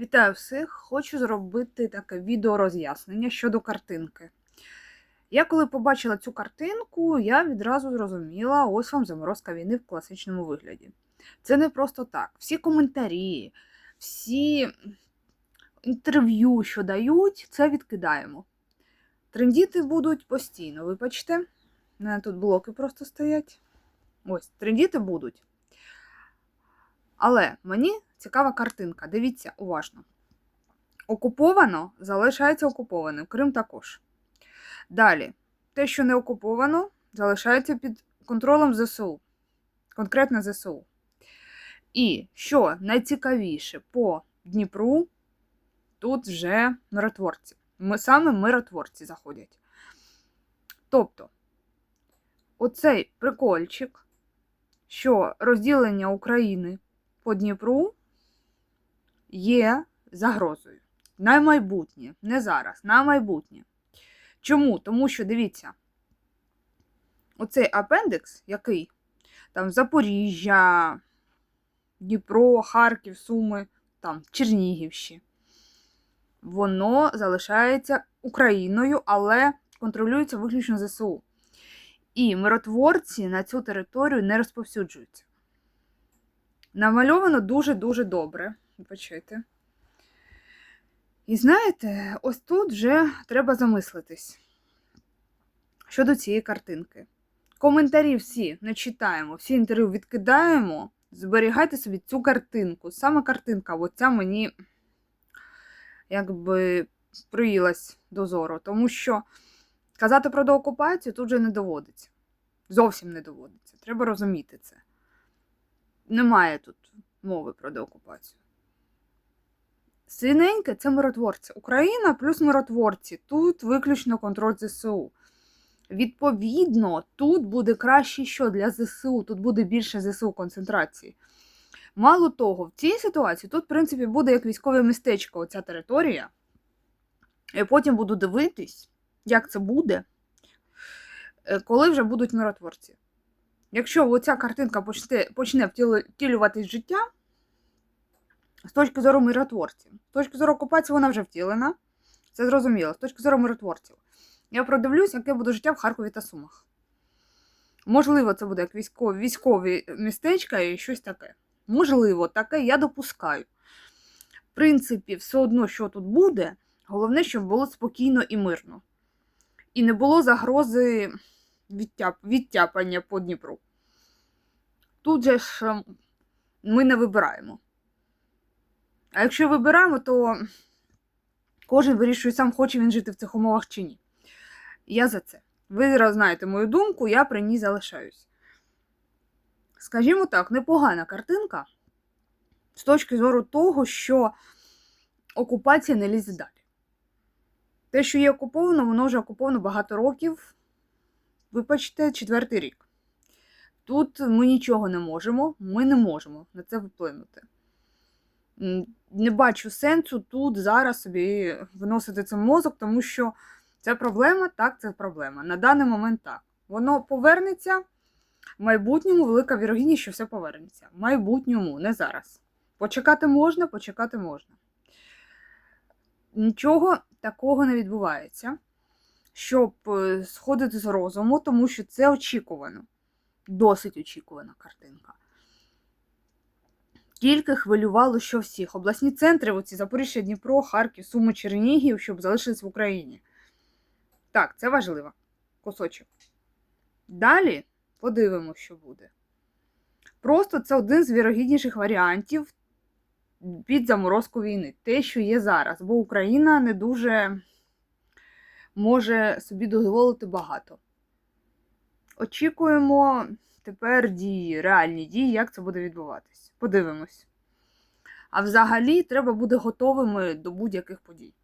Вітаю всіх! Хочу зробити таке відео роз'яснення щодо картинки. Я коли побачила цю картинку, я відразу зрозуміла, ось вам заморозка війни в класичному вигляді. Це не просто так. Всі коментарі, всі інтерв'ю, що дають, це відкидаємо. Трендіти будуть постійно, вибачте. У мене тут блоки просто стоять. Ось, трендіти будуть. Але мені цікава картинка. Дивіться уважно. Окуповано залишається окупованим. Крим також. Далі, те, що не окуповано, залишається під контролем ЗСУ. Конкретно ЗСУ. І що найцікавіше по Дніпру, тут вже миротворці. Ми, саме миротворці заходять. Тобто, оцей прикольчик, що розділення України по Дніпру є загрозою. На майбутнє, не зараз, на майбутнє. Чому? Тому що, дивіться, оцей апендикс, який там Запоріжжя, Дніпро, Харків, Суми, там Чернігівщі, воно залишається Україною, але контролюється виключно ЗСУ. І миротворці на цю територію не розповсюджуються. Намальовано дуже-дуже добре. Почуйте. І знаєте, ось тут вже треба замислитись щодо цієї картинки. Коментарі всі не читаємо, всі інтерв'ю відкидаємо. Зберігайте собі цю картинку. Саме картинка, оця мені якби приїлась до зору. Тому що казати про деокупацію тут вже не доводиться. Зовсім не доводиться. Треба розуміти це. Немає тут мови про деокупацію. Синеньке це миротворці. Україна плюс миротворці. Тут виключно контроль ЗСУ. Відповідно, тут буде краще що для ЗСУ, тут буде більше ЗСУ концентрації. Мало того, в цій ситуації тут, в принципі, буде як військове містечко, оця територія. І потім буду дивитись, як це буде, е, коли вже будуть миротворці. Якщо оця картинка почне, почне втілюватись життя, з точки зору миротворців, з точки зору окупації вона вже втілена, це зрозуміло, з точки зору миротворців. Я продивлюсь, яке буде життя в Харкові та Сумах. Можливо, це буде як військові, військові містечка і щось таке. Можливо, таке я допускаю. В принципі, все одно, що тут буде, головне, щоб було спокійно і мирно. І не було загрози відтяп... відтяпання по Дніпру. Тут же ж ем, ми не вибираємо. А якщо вибираємо, то кожен вирішує сам, хоче він жити в цих умовах чи ні. Я за це. Ви зараз знаєте мою думку, я при ній залишаюсь. Скажімо так, непогана картинка з точки зору того, що окупація не лізе далі. Те, що є окуповано, воно вже окуповано багато років. Вибачте, четвертий рік. Тут ми нічого не можемо, ми не можемо на це вплинути. Не бачу сенсу тут зараз собі виносити цей мозок, тому що це проблема, так, це проблема. На даний момент так. Воно повернеться в майбутньому велика вірогідність, що все повернеться. В майбутньому, не зараз. Почекати можна, почекати можна. Нічого такого не відбувається, щоб е, сходити з розуму, тому що це очікувано. Досить очікувана картинка. Тільки хвилювало, що всіх. Обласні центри, оці Запоріжжя, Дніпро, Харків, Суми, Чернігів, щоб залишились в Україні. Так, це важливо. Кусочок. Далі подивимося, що буде. Просто це один з вірогідніших варіантів під заморозку війни. Те, що є зараз. Бо Україна не дуже може собі дозволити багато. Очікуємо тепер дії, реальні дії, як це буде відбуватись. Подивимось. А взагалі треба бути готовими до будь-яких подій.